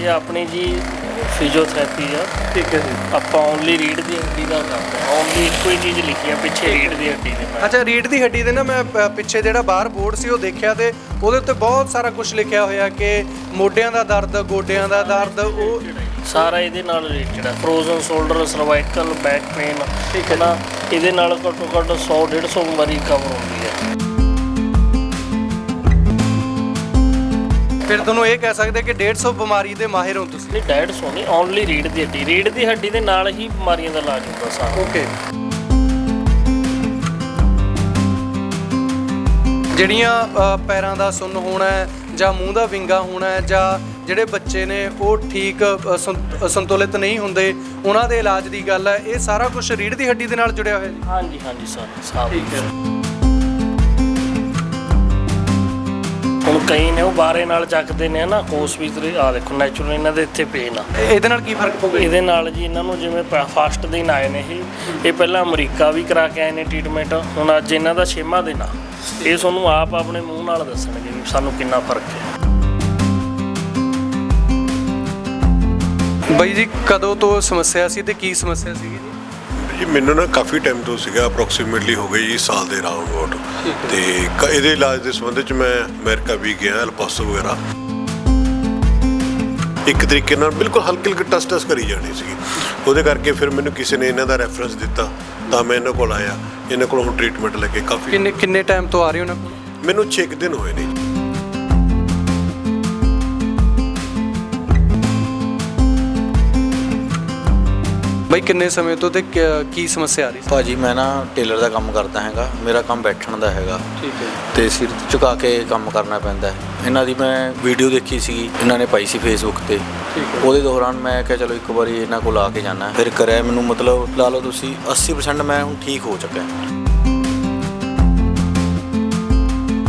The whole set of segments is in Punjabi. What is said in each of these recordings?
ਇਹ ਆਪਣੀ ਜੀ ਫਿਜ਼ੀਓਥੈਰੇਪੀ ਆ। ਠੀਕ ਹੈ ਜੀ। ਆਪਾਂ ਓਨਲੀ ਰੀੜ ਦੀ ਹੱਡੀ ਦਾ ਕਰਦੇ ਹਾਂ ਓਨਲੀ ਇੱਕੋ ਹੀ ਚੀਜ਼ ਲਿਖੀ ਆ ਪਿੱਛੇ ਰੀੜ ਦੀ ਹੱਡੀ ਦੇ ਨਾਲ ਅੱਛਾ ਰੀੜ ਦੀ ਹੱਡੀ ਦੇ ਨਾ ਮੈਂ ਪ- ਪਿੱਛੇ ਜਿਹੜਾ ਬਾਹਰ ਬੋਰਡ ਸੀ ਉਹ ਦੇਖਿਆ ਤੇ ਉਹਦੇ ਉੱਤੇ ਬਹੁਤ ਸਾਰਾ ਕੁਝ ਲਿਖਿਆ ਹੋਇਆ ਕਿ ਮੋਢਿਆਂ ਦਾ ਦਰਦ ਗੋਡਿਆਂ ਦਾ ਦਰਦ ਉਹ ਸਾਰਾ ਇਹਦੇ ਨਾਲ ਰਿਲੇਟਡ ਹੈ frozen shoulder cervical back pain ਠੀਕ ਹੈ। ਨਾ ਇਹਦੇ ਨਾਲ ਘੱਟੋ ਘੱਟ 100 150 ਬਿਮਾਰੀ ਕਵਰ ਹੁੰਦੀ ਹੈ ਫਿਰ ਤੁਹਾਨੂੰ ਇਹ ਕਹਿ ਸਕਦੇ ਕਿ 150 ਬਿਮਾਰੀ ਦੇ ਮਾਹਿਰ ਹੋ ਤੁਸੀਂ। ਨਹੀਂ ਡਾਇਟ ਸੋਨੀ ਓਨਲੀ ਰੀੜ ਦੀ ਹੱਡੀ। ਰੀੜ ਦੀ ਹੱਡੀ ਦੇ ਨਾਲ ਹੀ ਬਿਮਾਰੀਆਂ ਦਾ ਇਲਾਜ ਹੁੰਦਾ ਸਾਰਾ। ਓਕੇ ਜਿਹੜੀਆਂ ਅ, ਪੈਰਾਂ ਦਾ ਸੁੰਨ ਹੋਣਾ ਹੈ ਜਾਂ ਮੂੰਹ ਦਾ ਵਿੰਗਾ ਹੋਣਾ ਹੈ ਜਾਂ ਜਿਹੜੇ ਬੱਚੇ ਨੇ ਉਹ ਠੀਕ ਅ, ਸੰਤ- ਸੰਤੁਲਿਤ ਨਹੀਂ ਹੁੰਦੇ ਉਹਨਾਂ ਦੇ ਇਲਾਜ ਦੀ ਗੱਲ ਹੈ। ਇਹ ਸਾਰਾ ਕੁਝ ਰੀੜ ਦੀ ਹੱਡੀ ਦੇ ਨਾਲ ਜੁੜਿਆ ਹੋਇਆ ਜੀ। ਹਾਂਜੀ ਹਾਂਜੀ ਸਰ ਸਾਬ ਹੈ। ਕਈ ਨੇ ਉਹ ਬਾਰੇ ਨਾਲ ਚੱਕਦੇ ਨੇ ਨਾ ਕੋਸ ਵੀ ਤੇਰੇ ਆ ਦੇਖੋ ਨੈਚੁਰਲ ਇਹਨਾਂ ਦੇ ਇੱਥੇ ਪੇਨ ਆ। ਇਹਦੇ ਨਾਲ ਕੀ ਫ਼ਰਕ ਪਊਗਾ? ਇਹਦੇ ਨਾਲ ਜੀ ਇਹਨਾਂ ਨੂੰ ਜਿਵੇਂ ਫਾਸਟ ਦਿਨ ਆਏ ਨੇ ਇਹ ਇਹ ਪਹਿਲਾਂ ਅਮਰੀਕਾ ਵੀ ਕਰਾ ਕੇ ਆਏ ਨੇ ਟ੍ਰੀਟਮੈਂਟ ਹੁਣ ਅੱਜ ਇਹਨਾਂ ਦਾ ਛੇਵਾਂ ਦਿਨ ਆ। ਇਹ ਤੁਹਾਨੂੰ ਆਪ ਆਪਣੇ ਮੂੰਹ ਨਾਲ ਦੱਸਣਗੇ ਵੀ ਸਾਨੂੰ ਕਿੰਨਾ ਫ਼ਰਕ ਹੈ। ਬਾਈ ਜੀ ਕਦੋਂ ਤੋਂ ਸਮੱਸਿਆ ਸੀ ਤੇ ਕੀ ਸਮੱਸਿਆ ਸੀ ਜੀ ਮੈਨੂੰ ਨਾ ਕਾਫੀ ਟਾਈਮ ਤੋਂ ਸੀਗਾ ਅਪਰੋਕਸੀਮੇਟਲੀ ਹੋ ਗਈ ਜੀ ਸਾਲ ਦੇ ਰਾਉਂਡ ਅਬਾਊਟ ਤੇ ਕ- ਇਹਦੇ ਇਲਾਜ ਦੇ ਸੰਬੰਧ ਚ ਮੈਂ ਅਮਰੀਕਾ ਵੀ ਗਿਆ ਅਲਪਾਸੋ ਵਗੈਰਾ। ਇੱਕ ਤਰੀਕੇ ਨਾਲ ਬਿਲਕੁਲ ਹਲਕੀ ਹਲਕੀ ਟਸ ਟਸ ਕਰੀ ਜਾਣੀ ਸੀ ਉਹਦੇ ਕਰਕੇ ਫਿਰ ਮੈਨੂੰ ਕਿਸੇ ਨੇ ਇਹਨਾਂ ਦਾ ਰੈਫਰੈਂਸ ਦਿੱਤਾ ਤਾਂ ਮੈਂ ਇਹਨਾਂ ਕੋਲ ਆਇਆ। ਇਹਨਾਂ ਕੋਲ ਹੁਣ ਟ੍ਰੀਟਮੈਂਟ ਲੱਗੇ ਕਾਫੀ ਕਿੰਨੇ ਕਿੰਨੇ ਟਾਈਮ ਤੋਂ ਆ ਰਹੇ ਹੋ ਨਾ ਮੈਨੂੰ 6 ਦਿਨ ਹੋਏ ਨੇ। ਜੀ। ਬਾਈ ਕਿੰਨੇ ਸਮੇਂ ਤੋਂ ਤੇ ਕਿਆ- ਕੀ ਸਮੱਸਿਆ ਆ ਰਹੀ ਸੀ? ਭਾਜੀ ਮੈਂ ਨਾ ਟੇਲਰ ਦਾ ਕੰਮ ਕਰਦਾ ਹੈਗਾ। ਮੇਰਾ ਕੰਮ ਬੈਠਣ ਦਾ ਹੈਗਾ। ਠੀਕ ਹੈ। ਤੇ ਸਿਰ ਝੁਕਾ ਕੇ ਕੰਮ ਕਰਨਾ ਪੈਂਦਾ ਹੈ। ਇਹਨਾਂ ਦੀ ਮੈਂ ਵੀਡੀਓ ਦੇਖੀ ਸੀਗੀ ਇਹਨਾਂ ਨੇ ਪਾਈ ਸੀ ਫੇਸਬੁੱਕ ਤੇ। ਠੀਕ ਹੈ। ਉਹਦੇ ਦੌਰਾਨ ਮੈਂ ਕਿਹਾ ਚਲੋ ਇੱਕ ਵਾਰੀ ਇਹਨਾਂ ਕੋਲ ਆ ਕੇ ਜਾਣਾ ਫਿਰ ਕਰਿਆ ਮੈਨੂੰ ਮਤਲਬ ਲਾ ਲਓ ਤੁਸੀਂ 80% ਮੈਂ ਹੁਣ ਠੀਕ ਹੋ ਚੁੱਕਾ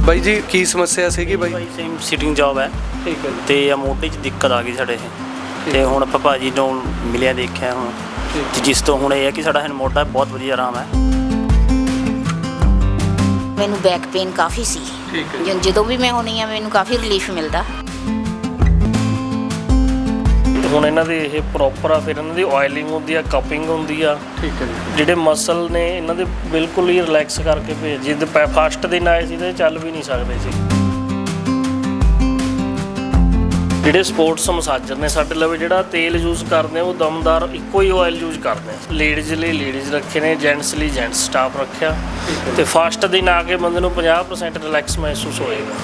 ਬਾਈ ਜੀ ਕੀ ਸਮੱਸਿਆ ਸੀਗੀ ਬਾਈ? ਭਾਈ ਸੇਮ ਸਿਟਿੰਗ ਜੌਬ ਹੈ। ਠੀਕ ਹੈ ਤੇ ਆ ਮੋਢੇ 'ਚ ਦਿੱਕਤ ਆ ਗਈ ਸਾਡੇ। ਤੇ ਹੁਣ ਆਪਾਂ ਭਾਜੀ ਨੂੰ ਮਿਲਿਆ ਦੇਖਿਆ ਹੁਣ। ਤੇ ਜਿਸ ਤੋਂ ਹੁਣ ਇਹ ਹੈ ਕਿ ਸਾਡਾ ਹੁਣ ਮੋਢਾ ਬਹੁਤ ਵਧੀਆ ਆਰਾਮ ਹੈ। ਮੈਨੂੰ ਬੈਕ ਪੇਨ ਕਾਫੀ ਸੀ। ਠੀਕ ਹੈ ਜਦੋਂ ਵੀ ਮੈਂ ਹੋਣੀ ਆ ਮੈਨੂੰ ਕਾਫੀ ਰਿਲੀਫ ਮਿਲਦਾ। ਹੁਣ ਇਹਨਾਂ ਦੇ ਇਹ ਪ੍ਰੋਪਰ ਆ ਫਿਰ ਇਹਨਾਂ ਦੀ ਆਇਲਿੰਗ ਹੁੰਦੀ ਆ ਕਪਿੰਗ ਹੁੰਦੀ ਆ। ਠੀਕ ਹੈ ਜੀ। ਜਿਹੜੇ ਮਸਲ ਨੇ ਇਹਨਾਂ ਦੇ ਬਿਲਕੁਲ ਹੀ ਰਿਲੈਕਸ ਕਰਕੇ ਭੇਜ ਜਿੱਦ ਫਾਸਟ ਦਿਨ ਆਏ ਸੀ ਤੇ ਚੱਲ ਵੀ ਨਹੀਂ ਸਕਦੇ ਸੀ। ਜਿਹੜੇ ਸਪੋਰਟਸ ਮਸਾਜਰ ਨੇ ਸਾਡੇ ਲਵੇ ਜਿਹੜਾ ਤੇਲ ਯੂਜ਼ ਕਰਦੇ ਉਹ ਦਮਦਾਰ ਇੱਕੋ ਹੀ ਆਇਲ ਯੂਜ਼ ਕਰਦੇ ਆ। ਲੇਡੀਜ਼ ਲਈ ਲੇਡੀਜ਼ ਰੱਖੇ ਨੇ ਜੈਂਟਸ ਲਈ ਜੈਂਟਸ ਸਟਾਫ ਰੱਖਿਆ। ਤੇ ਫਾਸਟ ਦਿਨ ਆ ਕੇ ਬੰਦੇ ਨੂੰ 50% ਰਿਲੈਕਸ ਮਹਿਸੂਸ ਹੋਏਗਾ।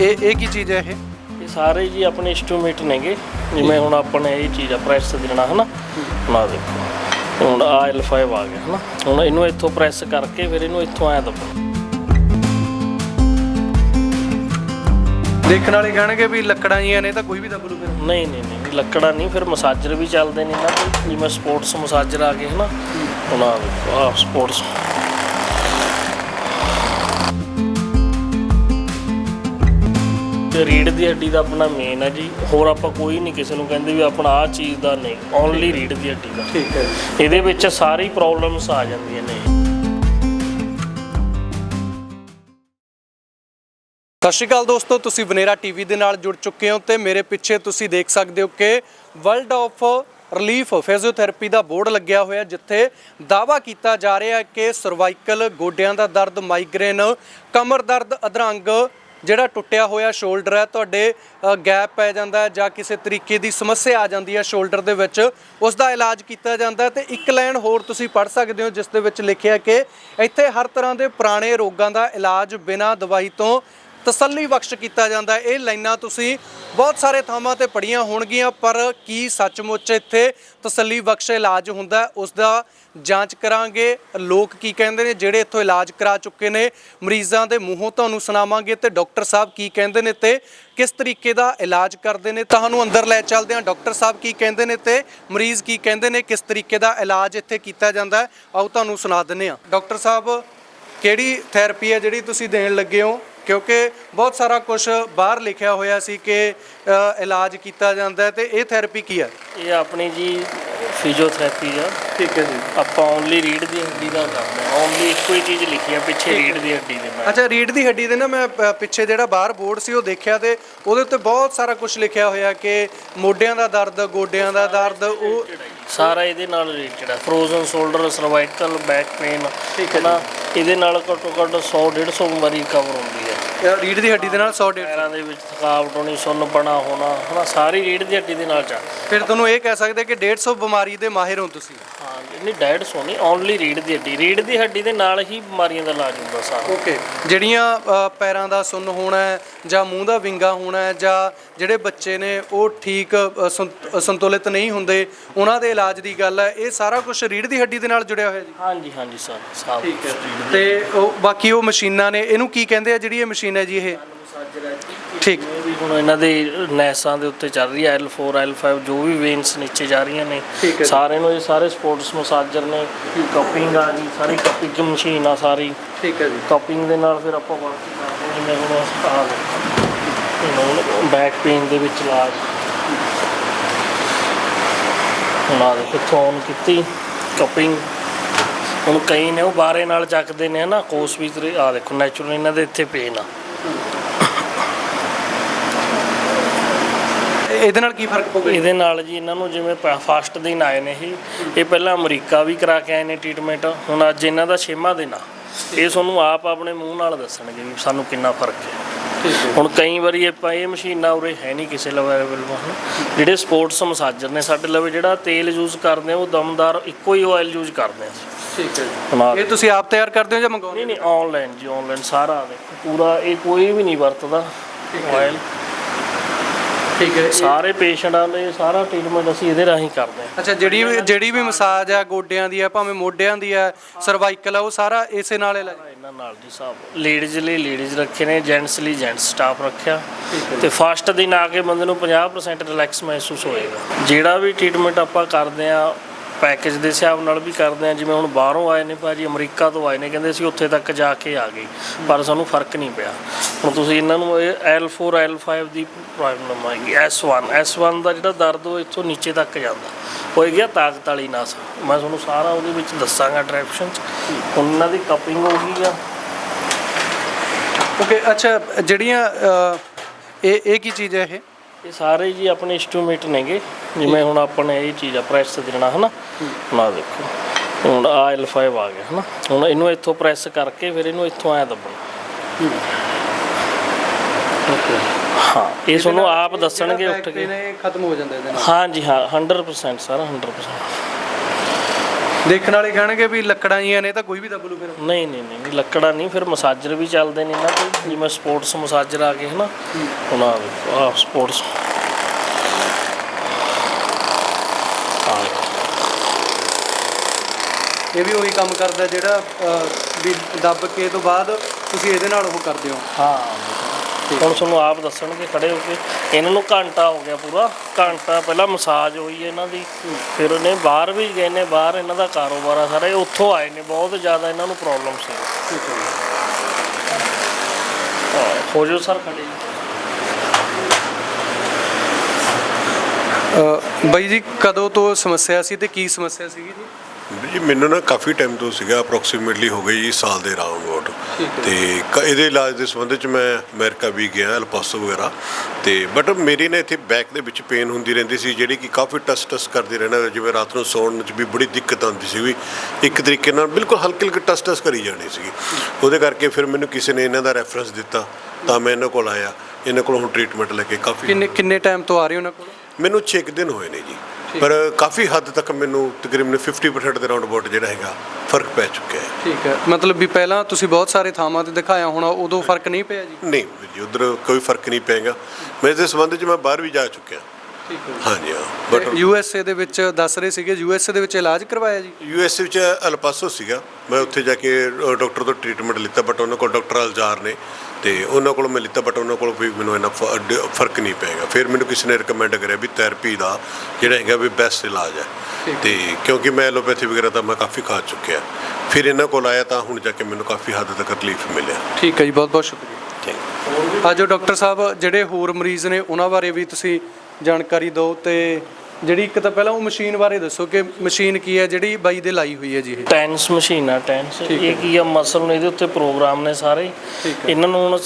ਇਹ ਇਹ ਕੀ ਚੀਜ਼ ਹੈ ਇਹ? ਇਹ ਸਾਰੇ ਜੀ ਆਪਣੇ ਇੰਸਟਰੂਮੈਂਟ ਨੇਗੇ। ਜਿਵੇਂ ਹੁਣ ਆਪਣੇ ਇਹ ਚੀਜ਼ ਆ ਪ੍ਰੈਸ ਦੇਣਾ ਹਨਾ? ਹੁਣ ਆਹ ਦੇਖੋ। ਹੁਣ ਆ L5 ਆ ਗਿਆ ਹਨਾ? ਹੁਣ ਇਹਨੂੰ ਇੱਥੋਂ ਪ੍ਰੈਸ ਕਰਕੇ ਫਿਰ ਇਹਨੂੰ ਇੱਥੋਂ ਐ ਦੱਬੋ। ਦੇਖਣ ਵਾਲੇ ਕਹਿਣਗੇ ਵੀ ਲੱਕੜਾਂ ਜੀਆਂ ਨੇ ਤਾਂ ਕੋਈ ਵੀ ਦੱਬ ਲੂ ਫਿਰ ਨਹੀਂ ਨਹੀਂ ਨਹੀਂ ਲੱਕੜਾਂ ਨਹੀਂ ਫਿਰ ਮਸਾਜਰ ਵੀ ਚੱਲਦੇ ਨੇ ਕੋਲ ਜਿਵੇਂ ਸਪੋਰਟਸ ਮਸਾਜਰ ਆ ਗਏ ਹਨਾ? ਹੁਣ ਆ ਆ ਸਪੋਰਟਸ। ਤੇ ਰੀੜ ਦੀ ਹੱਡੀ ਦਾ ਆਪਣਾ ਮੇਨ ਹੈ ਜੀ। ਹੋਰ ਆਪਾਂ ਕੋਈ ਨਹੀਂ ਕਿਸੇ ਨੂੰ ਕਹਿੰਦੇ ਵੀ ਆਪਣਾ ਆ ਚੀਜ਼ ਦਾ ਨਹੀਂ। ਓਨਲੀ ਰੀੜ ਦੀ ਹੱਡੀ ਦਾ। ਠੀਕ ਹੈ ਜੀ। ਇਹਦੇ ਵਿੱਚ ਸਾਰੀ ਪ੍ਰੋਬਲਮਸ ਆ ਜਾਂਦੀਆਂ ਨੇ। ਸਤਿ ਸ਼੍ਰੀ ਅਕਾਲ ਦੋਸਤੋ, ਤੁਸੀਂ ਬਨੇਰਾ ਟੀਵੀ ਦੇ ਨਾਲ ਜੁੜ ਚੁੱਕੇ ਹੋ ਤੇ ਮੇਰੇ ਪਿੱਛੇ ਤੁਸੀਂ ਦੇਖ ਸਕਦੇ ਹੋ ਕਿ ਵਰਲਡ ਆਫ ਰਿਲੀਫ ਫਿਜ਼ੀਓਥੈਰੇਪੀ ਦਾ ਬੋਰਡ ਲੱਗਿਆ ਹੋਇਆ, ਜਿੱਥੇ ਦਾਵਾ ਕੀਤਾ ਜਾ ਰਿਹਾ ਹੈ ਕਿ ਸਰਵਾਈਕਲ ਗੋਡਿਆਂ ਦਾ ਦਰਦ ਮਾਈਗ੍ਰੇਨ ਕਮਰ ਦਰਦ, ਅਧਰੰਗ ਜਿਹੜਾ ਟੁੱਟਿਆ ਹੋਇਆ ਸ਼ੋਲਡਰ ਹੈ, ਤੁਹਾਡੇ ਗੈਪ ਪੈ ਜਾਂਦਾ ਹੈ ਜਾਂ ਕਿਸੇ ਤਰੀਕੇ ਦੀ ਸਮੱਸਿਆ ਆ ਜਾਂਦੀ ਹੈ ਸ਼ੋਲਡਰ ਦੇ ਵਿੱਚ ਉਸ ਦਾ ਇਲਾਜ ਕੀਤਾ ਜਾਂਦਾ ਹੈ ਤੇ ਇੱਕ ਲਾਈਨ ਹੋਰ ਤੁਸੀਂ ਪੜ੍ਹ ਸਕਦੇ ਹੋ, ਜਿਸ ਦੇ ਵਿੱਚ ਲਿਖਿਆ ਕਿ ਇੱਥੇ ਹਰ ਤਰ੍ਹਾਂ ਦੇ ਪੁਰਾਣੇ ਰੋਗਾਂ ਦਾ ਇਲਾਜ ਬਿਨਾਂ ਦਵਾਈ ਤੋਂ ਤਸੱਲੀ ਬਖਸ਼ ਕੀਤਾ ਜਾਂਦਾ ਇਹ ਲਾਈਨਾਂ ਤੁਸੀਂ ਬਹੁਤ ਸਾਰੇ ਥਾਵਾਂ ਤੇ ਪੜੀਆਂ ਹੋਣਗੀਆਂ ਪਰ ਕੀ ਸੱਚਮੁੱਚ ਇੱਥੇ ਤਸੱਲੀ ਬਖਸ਼ ਇਲਾਜ ਹੁੰਦਾ ਹੈ, ਉਸ ਦਾ ਜਾਂਚ ਕਰਾਂਗੇ। ਲੋਕ ਕੀ ਕਹਿੰਦੇ ਨੇ ਜਿਹੜੇ ਇੱਥੋਂ ਇਲਾਜ ਕਰਾ ਚੁੱਕੇ ਨੇ ਮਰੀਜ਼ਾਂ ਦੇ ਮੂੰਹੋਂ ਤੁਹਾਨੂੰ ਸੁਣਾਵਾਂਗੇ ਤੇ ਡਾਕਟਰ ਸਾਹਿਬ ਕੀ ਕਹਿੰਦੇ ਨੇ ਤੇ ਕਿਸ ਤਰੀਕੇ ਦਾ ਇਲਾਜ ਕਰਦੇ ਨੇ। ਤੁਹਾਨੂੰ ਅੰਦਰ ਲੈ ਚੱਲਦੇ ਹਾਂ। ਡਾਕਟਰ ਸਾਹਿਬ ਕੀ ਕਹਿੰਦੇ ਨੇ ਤੇ ਮਰੀਜ਼ ਕੀ ਕਹਿੰਦੇ ਨੇ ਕਿਸ ਤਰੀਕੇ ਦਾ ਇਲਾਜ ਇੱਥੇ ਕੀਤਾ ਜਾਂਦਾ ਆਓ ਤੁਹਾਨੂੰ ਸੁਣਾ ਦਿੰਦੇ ਹਾਂ। ਡਾਕਟਰ ਸਾਹਿਬ ਕਿਹੜੀ ਥੈਰੇਪੀ ਹੈ ਜਿਹੜੀ ਤੁਸੀਂ ਦੇਣ ਲੱਗੇ ਹੋ? ਕਿਉਂਕਿ ਬਹੁਤ ਸਾਰਾ ਕੁਝ ਬਾਹਰ ਲਿਖਿਆ ਹੋਇਆ ਸੀ ਕਿ ਅ, ਇਲਾਜ ਕੀਤਾ ਜਾਂਦਾ ਹੈ ਤੇ ਇਹ ਥੈਰੇਪੀ ਕੀ ਹੈ? ਇਹ ਆਪਣੀ ਜੀ ਫਿਜ਼ੀਓਥੈਰੇਪੀ ਆ। ਠੀਕ ਹੈ ਜੀ। ਆਪਾਂ ਓਨਲੀ ਰੀੜ ਦੀ ਹੱਡੀ ਦਾ ਕਰਦੇ ਹਾਂ। ਓਨਲੀ ਇੱਕੋ ਹੀ ਚੀਜ਼ ਲਿਖੀ ਆ ਪਿੱਛੇ ਰੀੜ ਦੀ ਹੱਡੀ ਦੇ ਨਾਲ ਅੱਛਾ ਰੀੜ ਦੀ ਹੱਡੀ ਦੇ ਨਾ ਮੈਂ ਪਿੱਛੇ ਜਿਹੜਾ ਬਾਹਰ ਬੋਰਡ ਸੀ ਉਹ ਦੇਖਿਆ ਤੇ ਉਹਦੇ ਉੱਤੇ ਬਹੁਤ ਸਾਰਾ ਕੁਝ ਲਿਖਿਆ ਹੋਇਆ ਕਿ ਮੋਢਿਆਂ ਦਾ ਦਰਦ ਗੋਡਿਆਂ ਦਾ ਦਰਦ ਉਹ ਸਾਰਾ ਇਹਦੇ ਨਾਲ ਰਿਲੇਟਡ ਹੈ frozen shoulder cervical back pain ਠੀਕ ਹੈ ਨਾ ਇਹਦੇ ਨਾਲ ਘੱਟੋ ਘੱਟ 100 150 ਬਿਮਾਰੀ ਕਵਰ ਹੁੰਦੀ ਹੈ। ਰੀੜ ਦੀ ਹੱਡੀ ਦੇ ਨਾਲ 100 150 ਪੈਰਾਂ ਦੇ ਵਿੱਚ ਥਕਾਵਟ ਹੋਣੀ ਸੁੰਨਪਣਾ ਹੋਣਾ ਹਨਾ ਸਾਰੀ ਰੀੜ ਦੀ ਹੱਡੀ ਦੇ ਨਾਲ ਚੱਲ। ਫਿਰ ਤੁਹਾਨੂੰ ਇਹ ਕਹਿ ਸਕਦੇ ਕਿ 150 ਬਿਮਾਰੀ ਦੇ ਮਾਹਿਰ ਹੋ ਤੁਸੀਂ। ਹਾਂ ਨਹੀਂ ਡਾਇਟ ਸੋਣੀ ਓਨਲੀ ਰੀੜ ਦੀ ਹੱਡੀ। ਰੀੜ ਦੀ ਹੱਡੀ ਦੇ ਨਾਲ ਹੀ ਬਿਮਾਰੀਆਂ ਦਾ ਇਲਾਜ ਹੁੰਦਾ ਸਾਰਾ। ਓਕੇ ਜਿਹੜੀਆਂ ਅ, ਪੈਰਾਂ ਦਾ ਸੁੰਨ ਹੋਣਾ ਹੈ ਜਾਂ ਮੂੰਹ ਦਾ ਵਿੰਗਾ ਹੋਣਾ ਹੈ ਜਾਂ ਜਿਹੜੇ ਬੱਚੇ ਨੇ ਉਹ ਠੀਕ ਅ, ਸੰਤ- ਸੰਤੁਲਿਤ ਨਹੀਂ ਹੁੰਦੇ ਉਹਨਾਂ ਦੇ ਇਲਾਜ ਦੀ ਗੱਲ ਹੈ। ਇਹ ਸਾਰਾ ਕੁਝ ਰੀੜ ਦੀ ਹੱਡੀ ਦੇ ਨਾਲ ਜੁੜਿਆ ਹੋਇਆ ਜੀ? ਹਾਂਜੀ ਹਾਂਜੀ ਸਰ ਸਾਬ ਠੀਕ ਹੈ। ਤੇ ਉਹ ਬਾਕੀ ਉਹ ਮਸ਼ੀਨਾਂ ਨੇ ਇਹਨੂੰ ਕੀ ਕਹਿੰਦੇ ਆ ਜਿਹੜੀ ਇਹ ਮਸ਼ੀਨ ਹੈ ਜੀ ਇਹ? ਠੀਕ। ਵੀ ਹੁਣ ਇਹਨਾਂ ਦੇ ਨੈਸਾਂ ਦੇ ਉੱਤੇ ਚੱਲ ਰਹੀ ਹੈ L4 L5 ਜੋ ਵੀ ਵੇਨਸ ਨੀਚੇ ਜਾ ਰਹੀਆਂ ਨੇ। ਠੀਕ ਹੈ ਜੀ। ਸਾਰੇ ਨੂੰ ਇਹ ਸਾਰੇ ਸਪੋਰਟਸ ਮਸਾਜਰ ਨੇ ਕਪਿੰਗ ਆ ਗਈ ਸਾਰੀ ਕਪਿੰਗ ਮਸ਼ੀਨ ਆ ਸਾਰੀ। ਠੀਕ ਹੈ ਜੀ। ਕਪਿੰਗ ਦੇ ਨਾਲ ਫਿਰ ਆਪਾਂ ਵਰਕ ਕਰਦੇ ਹਾਂ ਜਿਵੇਂ ਹੁਣ ਆ ਦੇਖੋ ਬੈਕ ਪੇਨ ਦੇ ਵਿੱਚ ਇਲਾਜ। ਹੁਣ ਆ ਦੇਖੋ ਕੀਤੀ ਕਪਿੰਗ ਹੁਣ ਕਈ ਨੇ ਉਹ ਬਾਰੇ ਨਾਲ ਚੱਕਦੇ ਨੇ ਨਾ ਕੋਸ ਵੀ ਆ ਦੇਖੋ ਨੈਚੁਰਲ ਇਹਨਾਂ ਦੇ ਇੱਥੇ ਪੇਨ ਆ। ਇਹਦੇ ਨਾਲ ਕੀ ਫ਼ਰਕ ਪਊਗਾ? ਇਹਦੇ ਨਾਲ ਜੀ ਇਹਨਾਂ ਨੂੰ ਜਿਵੇਂ ਫਾਸਟ ਦਿਨ ਆਏ ਨੇ ਇਹ ਇਹ ਪਹਿਲਾਂ ਅਮਰੀਕਾ ਵੀ ਕਰਾ ਕੇ ਆਏ ਨੇ ਟ੍ਰੀਟਮੈਂਟ ਹੁਣ ਅੱਜ ਇਹਨਾਂ ਦਾ ਛੇਵਾਂ ਦਿਨ ਆ। ਇਹ ਤੁਹਾਨੂੰ ਆਪ ਆਪਣੇ ਮੂੰਹ ਨਾਲ ਦੱਸਣਗੇ ਵੀ ਸਾਨੂੰ ਕਿੰਨਾ ਫ਼ਰਕ ਹੈ। ਹੁਣ ਕਈ ਵਾਰੀ ਆਪਾਂ ਇਹ ਮਸ਼ੀਨਾਂ ਉਰੇ ਹੈ ਨਹੀਂ ਕਿਸੇ ਲਵੇ ਅਵੇਲੇਬਲ ਜਿਹੜੇ ਸਪੋਰਟਸ ਮਸਾਜਰ ਨੇ ਸਾਡੇ ਲਵੇ ਜਿਹੜਾ ਤੇਲ ਯੂਜ਼ ਕਰਦੇ ਉਹ ਦਮਦਾਰ ਇੱਕੋ ਹੀ ਆਇਲ ਯੂਜ਼ ਕਰਦੇ ਆ। ਠੀਕ ਹੈ ਇਹ ਤੁਸੀਂ ਆਪ ਤਿਆਰ ਕਰਦੇ ਹੋ ਜਾਂ ਮੰਗਵਾਉਂਦੇ ਨਹੀਂ ਨਹੀਂ ਆਨਲਾਈਨ ਜੀ ਆਨਲਾਈਨ ਸਾਰਾ ਦੇਖੋ ਪੂਰਾ ਇਹ ਕੋਈ ਵੀ ਨਹੀਂ ਵਰਤਦਾ ਆਇਲ ਠੀਕ ਹੈ ਸਾਰੇ ਪੇਸ਼ੈਂਟਾਂ ਦੇ ਸਾਰਾ ਟ੍ਰੀਟਮੈਂਟ ਅਸੀਂ ਇਹਦੇ ਰਾਹੀਂ ਕਰਦੇ ਹਾਂ। ਅੱਛਾ ਜਿਹੜੀ ਵੀ ਜਿਹੜੀ ਵੀ ਮਸਾਜ ਆ ਗੋਡਿਆਂ ਦੀ ਆ ਭਾਵੇਂ ਮੋਢਿਆਂ ਦੀ ਆ ਸਰਵਾਈਕਲ ਆ ਉਹ ਸਾਰਾ ਇਸੇ ਨਾਲ ਹੀ ਲੱਗ ਇਹਨਾਂ ਨਾਲ ਜੀ ਸਾਹਿਬ ਲੇਡੀਜ਼ ਲਈ ਲੇਡੀਜ਼ ਰੱਖੇ ਨੇ ਜੈਂਟਸ ਲਈ ਜੈਂਟਸ ਸਟਾਫ ਰੱਖਿਆ। ਤੇ ਫਸਟ ਦਿਨ ਆ ਕੇ ਬੰਦੇ ਨੂੰ 50% ਰਿਲੈਕਸ ਮਹਿਸੂਸ ਹੋਏਗਾ। ਜਿਹੜਾ ਵੀ ਟ੍ਰੀਟਮੈਂਟ ਆਪਾਂ ਕਰਦੇ ਆ ਪੈਕੇਜ ਦੇ ਹਿਸਾਬ ਨਾਲ ਵੀ ਕਰਦੇ ਆ ਜਿਵੇਂ ਹੁਣ ਬਾਹਰੋਂ ਆਏ ਨੇ ਭਾਜੀ ਅਮਰੀਕਾ ਤੋਂ ਆਏ ਨੇ ਕਹਿੰਦੇ ਅਸੀਂ ਉੱਥੇ ਤੱਕ ਜਾ ਕੇ ਆ ਗਏ। ਪਰ ਸਾਨੂੰ ਫ਼ਰਕ ਨਹੀਂ ਪਿਆ। ਹੁਣ ਤੁਸੀਂ ਇਹਨਾਂ ਨੂੰ ਇਹ L4 L5 ਦੀ ਪ੍ਰੋਬਲਮ ਆਏਗੀ। S1 S1 ਦਾ ਜਿਹੜਾ ਦਰਦ ਉਹ ਇੱਥੋਂ ਨੀਚੇ ਤੱਕ ਜਾਂਦਾ। ਹੋਏ ਗਿਆ ਤਾਕਤ ਵਾਲੀ ਨਸ। ਮੈਂ ਤੁਹਾਨੂੰ ਸਾਰਾ ਉਹਦੇ ਵਿੱਚ ਦੱਸਾਂਗਾ ਡਾਇਰੈਕਸ਼ਨ ਚ। ਹੁਣ ਇਹਨਾਂ ਦੀ ਕਪਿੰਗ ਹੋ ਗਈ ਆ। ਓਕੇ ਅੱਛਾ ਜਿਹੜੀਆਂ ਇਹ ਇਹ ਕੀ ਚੀਜ਼ ਹੈ ਇਹ? ਇਹ ਸਾਰੇ ਜੀ ਆਪਣੇ ਇੰਸਟਰੂਮੈਂਟ ਨੇਗੇ। ਜਿਵੇਂ ਹੁਣ ਆਪਾਂ ਨੇ ਇਹ ਚੀਜ਼ ਆ ਪ੍ਰੈਸ ਦੇਣਾ ਹਨਾ? ਹੁਣ ਦੇਖੋ। ਹੁਣ ਆ L5 ਆ ਗਿਆ ਹਨਾ? ਹੁਣ ਇਹਨੂੰ ਇੱਥੋਂ ਪ੍ਰੈਸ ਕਰਕੇ ਫਿਰ ਇਹਨੂੰ ਇੱਥੋਂ ਐ ਦੱਬਣਾ ਹਾਂ ਇਹ ਤੁਹਾਨੂੰ ਆਪ ਦੱਸਣਗੇ ਉੱਠ ਕੇ। ਨੇ ਖਤਮ ਹੋ ਜਾਂਦਾ ਇਹਦੇ ਨਾਲ। ਹਾਂ ਜੀ ਹਾਂ 100% ਸਾਰਾ 100% ਦੇਖਣ ਵਾਲੇ ਕਹਿਣਗੇ ਵੀ ਲੱਕੜਾਂ ਜੀਆਂ ਨੇ ਤਾਂ ਕੋਈ ਵੀ ਦੱਬ ਲੂ ਫਿਰ। ਨਹੀਂ ਨਹੀਂ ਨਹੀਂ ਲੱਕੜਾਂ ਨਹੀਂ ਫਿਰ ਮਸਾਜਰ ਵੀ ਚੱਲਦੇ ਨੇ ਕੋਲ ਜਿਵੇਂ ਸਪੋਰਟਸ ਮਸਾਜਰ ਆ ਗਏ ਹਨਾ? ਦੇਖੋ ਆ ਸਪੋਰਟਸ ਆ ਦੇਖੋ ਇਹ ਵੀ ਉਹੀ ਕੰਮ ਕਰਦਾ ਜਿਹੜਾ ਵੀ ਦੱਬ ਕੇ ਤੋਂ ਬਾਅਦ ਤੁਸੀਂ ਇਹਦੇ ਨਾਲ ਉਹ ਕਰਦੇ ਹੋ। ਹਾਂ। ਹੁਣ ਤੁਹਾਨੂੰ ਆਪ ਦੱਸਣਗੇ ਖੜੇ ਹੋ ਕੇ। ਇਹਨਾਂ ਨੂੰ ਘੰਟਾ ਹੋ ਗਿਆ ਪੂਰਾ। ਘੰਟਾ ਪਹਿਲਾਂ ਮਸਾਜ ਹੋਈ ਇਹਨਾਂ ਦੀ। ਫਿਰ ਉਹਨੇ ਬਾਹਰ ਵੀ ਗਏ ਨੇ ਬਾਹਰ ਇਹਨਾਂ ਦਾ ਕਾਰੋਬਾਰ ਆ ਸਾਰਾ। ਇਹ ਉੱਥੋਂ ਆਏ ਨੇ ਬਹੁਤ ਜ਼ਿਆਦਾ ਇਹਨਾਂ ਨੂੰ ਪ੍ਰੋਬਲਮ ਸੀ। ਹਾਂ, ਹੋ ਜਾਓ ਸਰ ਖੜੇ। ਬਾਈ ਜੀ ਕਦੋਂ ਤੋਂ ਸਮੱਸਿਆ ਸੀ ਤੇ ਕੀ ਸਮੱਸਿਆ ਸੀਗੀ ਜੀ? ਜੀ ਮੈਨੂੰ ਨਾ ਕਾਫੀ ਟਾਈਮ ਤੋਂ ਸੀਗਾ ਅਪਰੋਕਸੀਮੇਟਲੀ ਹੋ ਗਈ ਜੀ ਸਾਲ ਦੇ ਰਾਉਂਡ ਅਬਾਊਟ ਤੇ ਕ- ਇਹਦੇ ਇਲਾਜ ਦੇ ਸੰਬੰਧ ਚ ਮੈਂ ਅਮਰੀਕਾ ਵੀ ਗਿਆ ਅਲਪਾਸੋ ਵਗੈਰਾ। ਤੇ ਬਟ ਮੇਰੀ ਨਾ ਇੱਥੇ ਬੈਕ ਦੇ ਵਿੱਚ ਪੇਨ ਹੁੰਦੀ ਰਹਿੰਦੀ ਸੀ ਜਿਹੜੀ ਕਿ ਕਾਫੀ ਟਸ ਟਸ ਕਰਦੀ ਰਹਿਣਾ ਜਿਵੇਂ ਰਾਤ ਨੂੰ ਸੌਣ ਚ ਵੀ ਬੜੀ ਦਿੱਕਤ ਆਉਂਦੀ ਸੀ ਵੀ ਇੱਕ ਤਰੀਕੇ ਨਾਲ ਬਿਲਕੁਲ ਹਲਕੀ ਹਲਕੀ ਟਸ ਟਸ ਕਰੀ ਜਾਣੀ ਸੀਗੀ। ਉਹਦੇ ਕਰਕੇ ਫਿਰ ਮੈਨੂੰ ਕਿਸੇ ਨੇ ਇਹਨਾਂ ਦਾ ਰੈਫਰੈਂਸ ਦਿੱਤਾ ਤਾਂ ਮੈਂ ਇਹਨਾਂ ਕੋਲ ਆਇਆ। ਇਹਨਾਂ ਕੋਲ ਹੁਣ ਟ੍ਰੀਟਮੈਂਟ ਲੈ ਕੇ ਕਾਫੀ ਕਿੰਨੇ ਕਿੰਨੇ ਟਾਈਮ ਤੋਂ ਆ ਰਹੇ ਹੋ ਉਹਨਾਂ ਕੋਲ? ਮੈਨੂੰ 6 ਦਿਨ ਹੋਏ ਨੇ ਜੀ। ਪਰ ਕਾਫੀ ਹੱਦ ਤੱਕ ਮੈਨੂੰ ਤਕਰੀਬਨ 50% ਦੇ ਰਾਉਂਡ ਅਬਾਊਟ ਜਿਹੜਾ ਹੈਗਾ ਫ਼ਰਕ ਪੈ ਚੁੱਕਿਆ ਹੈ। ਠੀਕ ਹੈ। ਮਤਲਬ ਵੀ ਪਹਿਲਾਂ ਤੁਸੀਂ ਬਹੁਤ ਸਾਰੇ ਥਾਵਾਂ ਤੇ ਦਿਖਾਇਆ ਹੋਣਾ ਉਦੋਂ ਫ਼ਰਕ ਨਹੀਂ ਪਿਆ ਜੀ? ਨਹੀਂ ਜੀ ਉਧਰ ਕੋਈ ਫ਼ਰਕ ਨਹੀਂ ਪੈਗਾ ਮੈਂ ਇਸ ਦੇ ਸੰਬੰਧ ਚ ਮੈਂ ਬਾਹਰ ਵੀ ਜਾ ਚੁੱਕਿਆ। ਹਾਂਜੀ ਹਾਂ ਬਟ ਯੂ ਐਸ ਏ ਦੇ ਵਿੱਚ ਦੱਸ ਰਹੇ ਸੀਗੇ ਯੂ ਐਸ ਏ ਦੇ ਵਿੱਚ ਇਲਾਜ ਕਰਵਾਇਆ ਜੀ? ਯੂ ਐਸ ਵਿੱਚ ਅਲਪਾਸੋ ਸੀਗਾ। ਮੈਂ ਉੱਥੇ ਜਾ ਕੇ ਡਾਕਟਰ ਤੋਂ ਟ੍ਰੀਟਮੈਂਟ ਲਿੱਤਾ ਬਟ ਉਹਨਾਂ ਕੋਲ ਡਾਕਟਰ ਅਲਜ਼ਾਰ ਨੇ ਤੇ ਉਹਨਾਂ ਕੋਲ ਮੈਂ ਲਿੱਤਾ ਬਟ ਉਹਨਾਂ ਕੋਲ ਵੀ ਮੈਨੂੰ ਇਹਨਾਂ ਫ਼ਰਕ ਨਹੀਂ ਪਏਗਾ। ਫਿਰ ਮੈਨੂੰ ਕਿਸੇ ਨੇ ਰეკਮੈਂਡ ਕਰਿਆ ਵੀ ਥੈਰੇਪੀ ਦਾ ਜਿਹੜਾ ਹੈਗਾ ਵੀ ਬੈਸਟ ਇਲਾਜ ਹੈ। ਤੇ ਕਿਉਂਕਿ ਮੈਂ ਐਲੋਪੈਥੀ ਵਗੈਰਾ ਤਾਂ ਮੈਂ ਕਾਫੀ ਖਾ ਚੁੱਕਿਆ। ਫਿਰ ਇਹਨਾਂ ਕੋਲ ਆਇਆ ਤਾਂ ਹੁਣ ਜਾ ਕੇ ਮੈਨੂੰ ਕਾਫੀ ਹੱਦ ਤੱਕ ਰਿਲੀਫ ਮਿਲਿਆ। ਠੀਕ ਹੈ ਜੀ ਬਹੁਤ ਬਹੁਤ ਸ਼ੁਕਰੀਆ ਥੈਂਕ ਆਜੋ ਡਾਕਟਰ ਸਾਹਿਬ ਜਿਹੜੇ ਹੋਰ ਮਰੀਜ਼ ਨੇ ਉਹਨਾਂ ਬਾਰੇ ਵੀ ਤੁਸੀਂ ਜਾਣਕਾਰੀ ਦਿਓ ਤੇ ਜਿਹੜੀ ਇੱਕ ਤਾਂ ਪਹਿਲਾਂ ਉਹ ਮਸ਼ੀਨ ਬਾਰੇ ਦੱਸੋ ਕਿ ਮਸ਼ੀਨ ਕੀ ਹੈ ਜਿਹੜੀ ਬਾਈ ਦੇ ਲਾਈ ਹੋਈ ਹੈ ਜੀ ਇਹ। ਟੈਂਸ ਮਸ਼ੀਨ ਆ ਟੈਂਸ ਇਹ ਕੀ ਆ ਮਸਲ ਨੇ ਇਹਦੇ ਉੱਤੇ ਪ੍ਰੋਗਰਾਮ ਨੇ ਸਾਰੇ। ਇਹਨਾਂ ਨੂੰ ਹੁਣ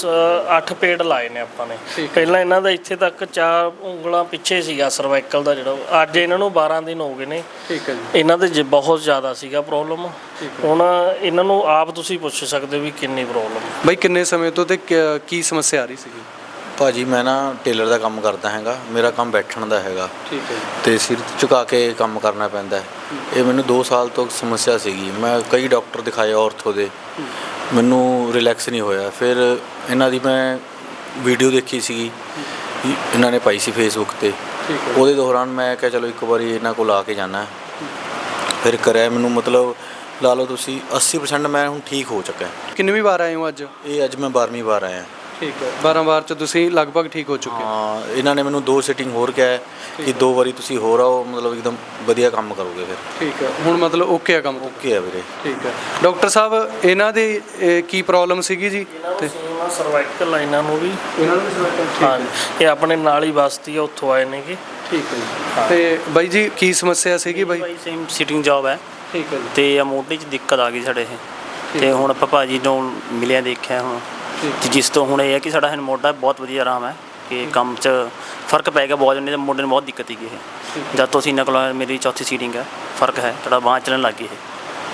8 ਪੇੜ ਲਾਏ ਨੇ ਆਪਾਂ ਨੇ। ਪਹਿਲਾਂ ਇਹਨਾਂ ਦਾ ਇੱਥੇ ਤੱਕ ਚਾਰ ਉਂਗਲਾਂ ਪਿੱਛੇ ਸੀਗਾ ਸਰਵਾਈਕਲ ਦਾ ਜਿਹੜਾ ਅੱਜ ਇਹਨਾਂ ਨੂੰ 12 ਦਿਨ ਹੋ ਗਏ ਨੇ। ਠੀਕ ਹੈ ਜੀ। ਇਹਨਾਂ ਦੇ ਬਹੁਤ ਜ਼ਿਆਦਾ ਸੀਗਾ ਪ੍ਰੋਬਲਮ ਹੁਣ ਇਹਨਾਂ ਨੂੰ ਆਪ ਤੁਸੀਂ ਪੁੱਛ ਸਕਦੇ ਹੋ ਵੀ ਕਿੰਨੀ ਪ੍ਰੋਬਲਮ ਬਾਈ ਕਿੰਨੇ ਸਮੇਂ ਤੋਂ ਤੇ ਕੀ ਸਮੱਸਿਆ ਆ ਰਹੀ ਸੀਗੀ? ਭਾਜੀ ਮੈਂ ਨਾ ਟੇਲਰ ਦਾ ਕੰਮ ਕਰਦਾ ਹੈਗਾ। ਮੇਰਾ ਕੰਮ ਬੈਠਣ ਦਾ ਹੈਗਾ। ਠੀਕ ਹੈ ਤੇ ਸਿਰ ਝੁਕਾ ਕੇ ਕੰਮ ਕਰਨਾ ਪੈਂਦਾ ਹੈ। ਇਹ ਮੈਨੂੰ 2 ਸਾਲ ਤੋਂ ਸਮੱਸਿਆ ਸੀਗੀ। ਮੈਂ ਕਈ ਡਾਕਟਰ ਦਿਖਾਏ ਔਰਥੋ ਦੇ। ਮੈਨੂੰ ਰਿਲੈਕਸ ਨਹੀਂ ਹੋਇਆ। ਫਿਰ ਇਹਨਾਂ ਦੀ ਮੈਂ ਵੀਡੀਓ ਦੇਖੀ ਸੀਗੀ। ਇਹਨਾਂ ਨੇ ਪਾਈ ਸੀ ਫੇਸਬੁੱਕ ਤੇ। ਉਹਦੇ ਦੌਰਾਨ ਮੈਂ ਕਿਹਾ ਚਲੋ ਇੱਕ ਵਾਰੀ ਇਹਨਾਂ ਕੋਲ ਆ ਕੇ ਜਾਣਾ ਫਿਰ ਕਰਿਆ ਮੈਨੂੰ ਮਤਲਬ ਲਾ ਲਓ ਤੁਸੀਂ 80% ਮੈਂ ਹੁਣ ਠੀਕ ਹੋ ਚੁੱਕਾ ਕਿੰਨਵੀਂ ਵਾਰ ਆਏ ਹੋ ਅੱਜ? ਇਹ ਅੱਜ ਮੈਂ 12ਵੀਂ ਵਾਰ ਆਇਆ। ਠੀਕ ਹੈ। 12 ਵਾਰ ਚ ਤੁਸੀਂ ਲਗਭਗ ਠੀਕ ਹੋ ਚੁੱਕੇ ਹੋ। ਹਾਂ ਇਹਨਾਂ ਨੇ ਮੈਨੂੰ ਦੋ ਸਿਟਿੰਗ ਹੋਰ ਕਿਹਾ ਹੈ ਕਿ ਦੋ ਵਾਰੀ ਤੁਸੀਂ ਹੋਰ ਆਓ ਮਤਲਬ ਇੱਕਦਮ ਵਧੀਆ ਕੰਮ ਕਰੋਗੇ ਫਿਰ। ਠੀਕ ਹੈ। ਹੁਣ ਮਤਲਬ ਓਕੇ ਆ ਕੰਮ। ਓਕੇ ਆ ਵੀਰੇ। ਠੀਕ ਹੈ। ਡਾਕਟਰ ਸਾਹਿਬ ਇਹਨਾਂ ਦੀ ਇਹ, ਕੀ ਪ੍ਰੋਬਲਮ ਸੀਗੀ ਜੀ? ਤੇ ਸਰਵਾਈਕਲ ਲਾਈਨਾਂ ਨੂੰ ਵੀ। ਇਹਨਾਂ ਨੂੰ ਹਾਂ। ਇਹ ਆਪਣੇ ਨਾਲ ਹੀ ਬਸਤੀ ਆ ਉੱਥੋਂ ਆਏ ਨੇਗੇ। ਠੀਕ ਹੈ ਜੀ। ਤੇ ਬਾਈ ਜੀ ਕੀ ਸਮੱਸਿਆ ਸੀਗੀ ਬਾਈ? ਸੇਮ ਸਿਟਿੰਗ ਜੌਬ ਹੈ। ਠੀਕ ਹੈ ਜੀ। ਤੇ ਆ ਮੋਢੇ 'ਚ ਦਿੱਕਤ ਆ ਗਈ ਸਾਡੇ ਇਹ। ਤੇ ਹੁਣ ਆਪਾਂ ਭਾਜੀ ਨੂੰ ਮਿਲਿਆ ਦੇਖਿਆ ਹੁਣ। ਤੇ ਜਿਸ ਤੋਂ ਹੁਣ ਇਹ ਹੈ ਕਿ ਸਾਡਾ ਹੁਣ ਮੋਢਾ ਬਹੁਤ ਵਧੀਆ ਆਰਾਮ ਹੈ ਕਿ ਕੰਮ 'ਚ ਫ਼ਰਕ ਪੈ ਗਿਆ ਬਹੁਤ ਨਹੀਂ ਮੋਢੇ ਨੂੰ ਬਹੁਤ ਦਿੱਕਤ ਸੀਗੀ ਇਹ। ਜਦ ਤੋਂ ਅਸੀਂ ਇਹਨਾਂ ਕੋਲ ਮੇਰੀ ਚੌਥੀ ਸੀਟਿੰਗ ਹੈ ਫ਼ਰਕ ਹੈ ਥੋੜਾ ਬਾਂਹ ਚੱਲਣ ਲੱਗ ਗਈ ਇਹ।